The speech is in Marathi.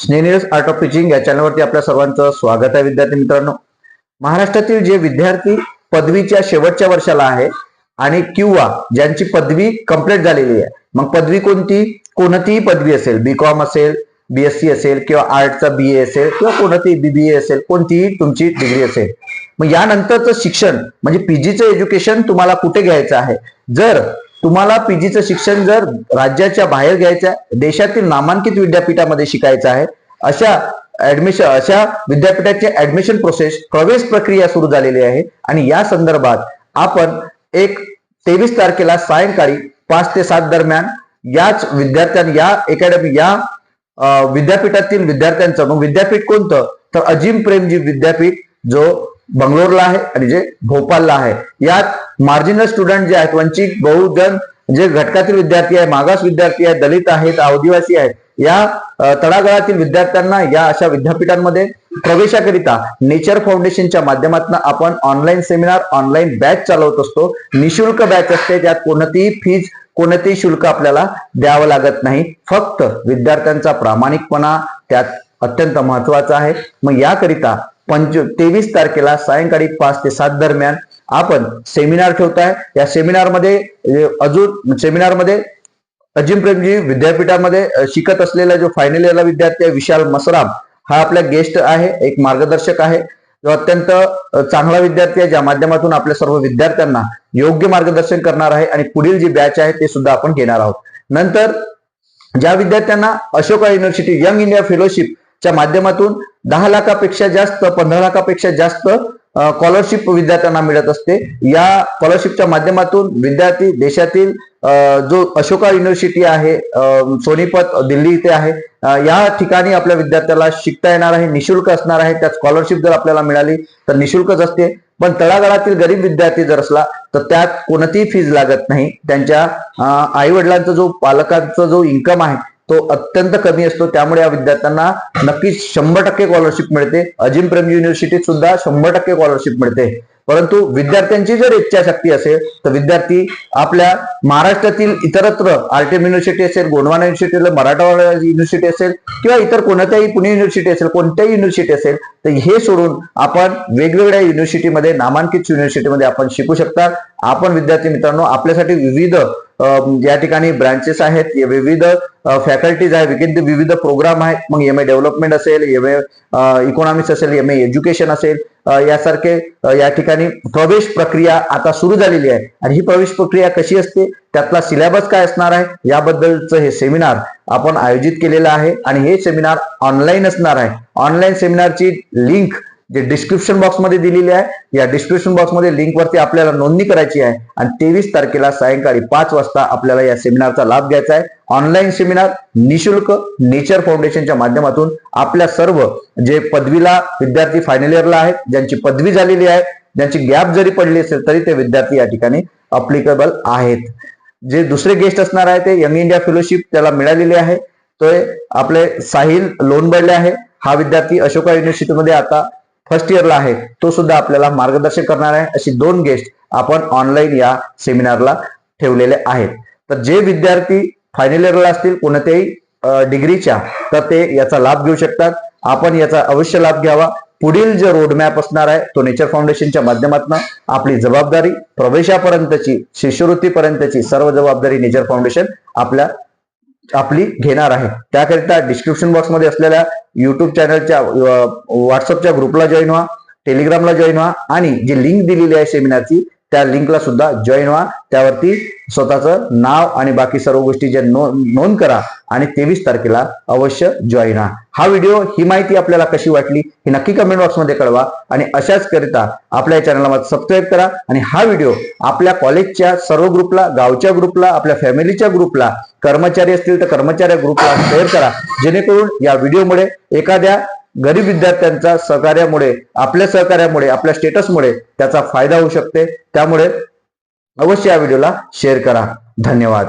स्नेनियस आर्ट ऑफ टीचिंग या चॅनलवरती आपल्या सर्वांचं स्वागत आहे विद्यार्थी मित्रांनो. महाराष्ट्रातील जे विद्यार्थी पदवीच्या शेवटच्या वर्षाला आहे आणि किंवा ज्यांची पदवी कंप्लीट झालेली आहे मग पदवी कोणती? कोणतीही पदवी असेल बी कॉम असेल बीएससी असेल किंवा आर्टचा बी ए असेल किंवा कोणतीही बीबीए असेल कोणतीही तुमची डिग्री असेल. मग यानंतरचं शिक्षण म्हणजे पीजीचं एज्युकेशन तुम्हाला कुठे घ्यायचं आहे? जर तुम्हाला पीजीचं शिक्षण जर राज्याच्या बाहेर घ्यायचं आहे देशातील नामांकित विद्यापीठामध्ये शिकायचं आहे अशा ऍडमिशन अशा विद्यापीठाची ऍडमिशन प्रोसेस प्रवेश प्रक्रिया सुरू झालेली आहे. आणि या संदर्भात आपण एक तेवीस तारखेला सायंकाळी पाच ते सात दरम्यान याच विद्यार्थ्यां या अकॅडमी या विद्यापीठातील विद्यार्थ्यांचं मग विद्यापीठ कोणतं? तर अजिम प्रेमजी विद्यापीठ जो बंगलोरला आहे आणि जे भोपालला आहे. यात मार्जिनल स्टुडंट जे आहेत वंचित बहुजन जे घटकातील विद्यार्थी आहे मागास विद्यार्थी आहेत दलित आहेत आदिवासी आहेत या तळागाळातील विद्यार्थ्यांना या अशा विद्यापीठांमध्ये प्रवेशाकरिता नेचर फाउंडेशनच्या माध्यमातून आपण ऑनलाईन सेमिनार ऑनलाईन बॅच चालवत असतो. निशुल्क बॅच असते. त्यात कोणतीही फीज कोणतेही शुल्क आपल्याला द्यावं लागत नाही. फक्त विद्यार्थ्यांचा प्रामाणिकपणा त्यात अत्यंत महत्त्वाचा आहे. मग याकरिता पंच तेवीस तारखेला सायंकाळी पाच ते सात दरम्यान आपण सेमिनार ठेवताय. या सेमिनारमध्ये अजून सेमिनारमध्ये अजिम प्रेमजी विद्यापीठामध्ये शिकत असलेला जो फायनल इयरला विद्यार्थी आहे विशाल मसराम हा आपला गेस्ट आहे एक मार्गदर्शक आहे. जो अत्यंत चांगला विद्यार्थी आहे ज्या माध्यमातून आपल्या सर्व विद्यार्थ्यांना योग्य मार्गदर्शन करणार आहे आणि पुढील जी बॅच आहे ते सुद्धा आपण घेणार आहोत. नंतर ज्या विद्यार्थ्यांना Ashoka university young India fellowship च्या माध्यमातून दहा लाखापेक्षा जास्त पंधरा लाखापेक्षा जास्त स्कॉलरशिप विद्यार्थ्यांना मिळत असते. या स्कॉलरशिपच्या माध्यमातून विद्यार्थी देशातील जो अशोका युनिव्हर्सिटी आहे सोनीपत दिल्ली इथे आहे या ठिकाणी आपल्या विद्यार्थ्याला शिकता येणार आहे निशुल्क असणार आहे. त्यात स्कॉलरशिप जर आपल्याला मिळाली तर निशुल्कच असते. पण तळागाळातील गरीब विद्यार्थी जर असला तर त्यात कोणतीही फीज लागत नाही. त्यांच्या आई वडिलांचा जो पालकांचा जो इन्कम आहे तो अत्यंत कमी असतो. त्यामुळे या विद्यार्थ्यांना नक्कीच शंभर टक्के स्कॉलरशिप मिळते. अजिम प्रेम युनिव्हर्सिटीत सुद्धा शंभर टक्के स्कॉलरशिप मिळते. परंतु विद्यार्थ्यांची जर इच्छाशक्ती असेल तर विद्यार्थी आपल्या महाराष्ट्रातील इतरत्र आरटीएम युनिव्हर्सिटी असेल गोंडवाना युनिव्हर्सिटी असेल मराठवाडा युनिव्हर्सिटी असेल किंवा इतर कोणत्याही पुणे युनिव्हर्सिटी असेल कोणत्याही युनिव्हर्सिटी असेल तर हे सोडून आपण वेगवेगळ्या युनिव्हर्सिटीमध्ये नामांकित युनिव्हर्सिटीमध्ये आपण शिकू शकता. आपण विद्यार्थी मित्रांनो आपल्यासाठी विविध या ठिकाणी ब्रांचेस आहेत. विविध फॅकल्टीज आहे विविध विविध प्रोग्राम आहेत. मग एम ए डेव्हलपमेंट असेल एम ए इकॉनॉमिक्स असेल एम ए एज्युकेशन असेल यासारखे या ठिकाणी प्रवेश प्रक्रिया आता सुरू झालेली आहे. आणि ही प्रवेश प्रक्रिया कशी असते? त्यातला सिलेबस काय असणार आहे? याबद्दलचं हे सेमिनार आपण आयोजित केलेलं आहे. आणि हे सेमिनार ऑनलाईन असणार आहे. ऑनलाईन सेमिनारची लिंक जे डिस्क्रिप्शन बॉक्समध्ये दिलेली आहे या डिस्क्रिप्शन बॉक्समध्ये लिंकवरती आपल्याला नोंदणी करायची आहे. आणि तेवीस तारखेला सायंकाळी पाच वाजता आपल्याला या सेमिनारचा लाभ घ्यायचा आहे. ऑनलाईन सेमिनार निशुल्क नेचर फाउंडेशनच्या माध्यमातून आपल्या सर्व जे पदवीला विद्यार्थी फायनल इयरला आहेत ज्यांची पदवी झालेली आहे ज्यांची गॅप जरी पडली असेल तरी ते विद्यार्थी या ठिकाणी अप्लिकेबल आहेत. जे दुसरे गेस्ट असणार आहे ते यंग इंडिया फेलोशिप त्याला मिळालेले आहे. तो आपले साहिल लोणबडले आहे. हा विद्यार्थी अशोका युनिव्हर्सिटीमध्ये आता फर्स्ट इयरला आहे तो सुद्धा आपल्याला मार्गदर्शन करणार आहे. अशी दोन गेस्ट आपण ऑनलाईन या सेमिनारला ठेवलेले आहेत. तर जे विद्यार्थी फायनल इयरला असतील कोणत्याही डिग्रीच्या तर ते याचा लाभ घेऊ शकतात. आपण याचा अवश्य लाभ घ्यावा. पुढील जो रोडमॅप असणार आहे तो नेचर फाउंडेशनच्या माध्यमातून आपली जबाबदारी प्रवेशापर्यंतची शिष्यवृत्तीपर्यंतची सर्व जबाबदारी नेचर फाउंडेशन आपल्या आपली घेणार आहे. त्याकरिता डिस्क्रिप्शन बॉक्समध्ये असलेल्या युट्यूब चॅनलच्या व्हॉट्सअपच्या ग्रुपला जॉईन व्हा टेलिग्रामला जॉईन व्हा आणि जी लिंक दिलेली आहे सेमिनारची त्या लिंकला सुद्धा जॉईन व्हा. त्यावरती स्वतःचं नाव आणि बाकी सर्व गोष्टी ज्या नोंद करा आणि तेवीस तारखेला अवश्य जॉईन व्हा. हा व्हिडिओ ही माहिती आपल्याला कशी वाटली ही नक्की कमेंट बॉक्समध्ये कळवा. आणि अशाच करिता आपल्या या चॅनलला सबस्क्राईब करा. आणि हा व्हिडिओ आपल्या कॉलेजच्या सर्व ग्रुपला गावच्या ग्रुपला आपल्या फॅमिलीच्या ग्रुपला कर्मचारी असतील तर कर्मचारी ग्रुपला शेअर करा. जेणेकरून या व्हिडिओमुळे एखाद्या गरीब विद्यार्थ्यांच्या सहकार्यामुळे आपल्या सहकार्यामुळे आपल्या स्टेटसमुळे त्याचा फायदा होऊ शकते. त्यामुळे अवश्य या व्हिडिओला शेअर करा. धन्यवाद.